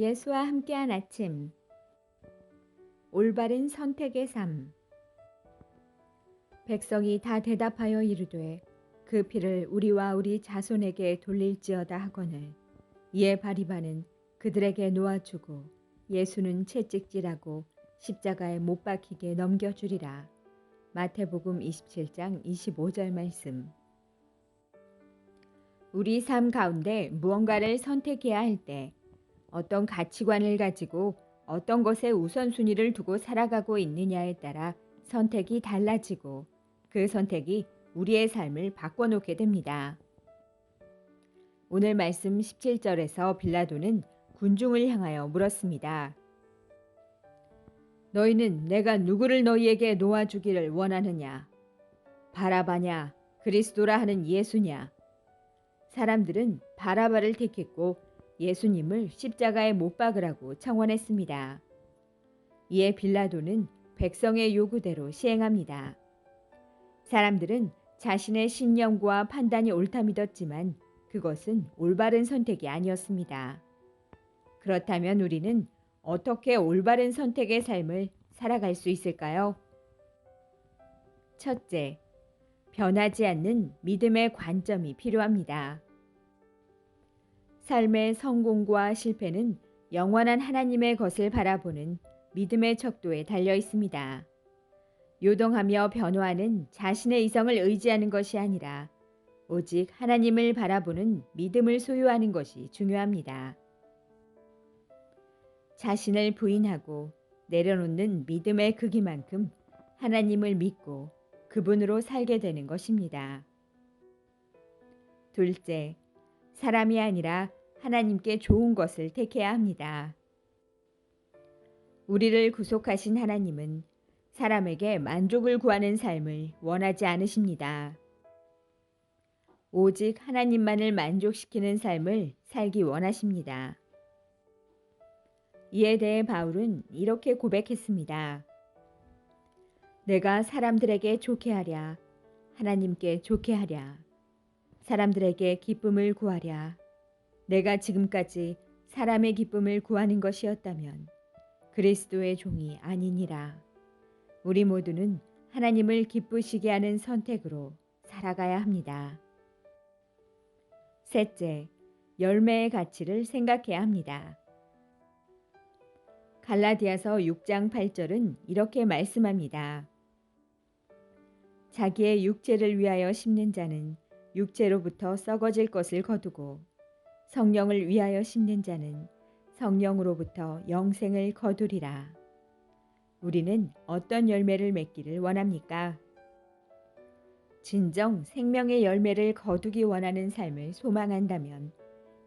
예수와 함께한 아침. 올바른 선택의 삶. 백성이 다 대답하여 이르되 그 피를 우리와 우리 자손에게 돌릴지어다 하거늘. 이에 바리바는 그들에게 놓아주고 예수는 채찍질하고 십자가에 못 박히게 넘겨주리라. 마태복음 27장 25절 말씀. 우리 삶 가운데 무언가를 선택해야 할 때 어떤 가치관을 가지고 어떤 것에 우선순위를 두고 살아가고 있느냐에 따라 선택이 달라지고 그 선택이 우리의 삶을 바꿔놓게 됩니다. 오늘 말씀 17절에서 빌라도는 군중을 향하여 물었습니다. 너희는 내가 누구를 너희에게 놓아주기를 원하느냐? 바라바냐? 그리스도라 하는 예수냐? 사람들은 바라바를 택했고 예수님을 십자가에 못 박으라고 청원했습니다. 이에 빌라도는 백성의 요구대로 시행합니다. 사람들은 자신의 신념과 판단이 옳다 믿었지만 그것은 올바른 선택이 아니었습니다. 그렇다면 우리는 어떻게 올바른 선택의 삶을 살아갈 수 있을까요? 첫째, 변하지 않는 믿음의 관점이 필요합니다. 삶의 성공과 실패는 영원한 하나님의 것을 바라보는 믿음의 척도에 달려 있습니다. 요동하며 변화하는 자신의 이성을 의지하는 것이 아니라 오직 하나님을 바라보는 믿음을 소유하는 것이 중요합니다. 자신을 부인하고 내려놓는 믿음의 크기만큼 하나님을 믿고 그분으로 살게 되는 것입니다. 둘째, 사람이 아니라 하나님께 좋은 것을 택해야 합니다. 우리를 구속하신 하나님은 사람에게 만족을 구하는 삶을 원하지 않으십니다. 오직 하나님만을 만족시키는 삶을 살기 원하십니다. 이에 대해 바울은 이렇게 고백했습니다. 내가 사람들에게 좋게 하랴, 하나님께 좋게 하랴, 사람들에게 기쁨을 구하랴. 내가 지금까지 사람의 기쁨을 구하는 것이었다면 그리스도의 종이 아니니라. 우리 모두는 하나님을 기쁘시게 하는 선택으로 살아가야 합니다. 셋째, 열매의 가치를 생각해야 합니다. 갈라디아서 6장 8절은 이렇게 말씀합니다. 자기의 육체를 위하여 심는 자는 육체로부터 썩어질 것을 거두고 성령을 위하여 심는 자는 성령으로부터 영생을 거두리라. 우리는 어떤 열매를 맺기를 원합니까? 진정 생명의 열매를 거두기 원하는 삶을 소망한다면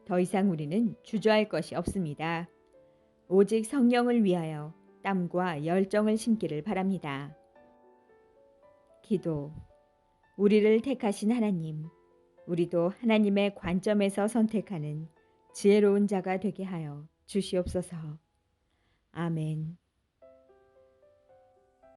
더 이상 우리는 주저할 것이 없습니다. 오직 성령을 위하여 땀과 열정을 심기를 바랍니다. 기도. 우리를 택하신 하나님, 우리도 하나님의 관점에서 선택하는 지혜로운 자가 되게 하여 주시옵소서. 아멘.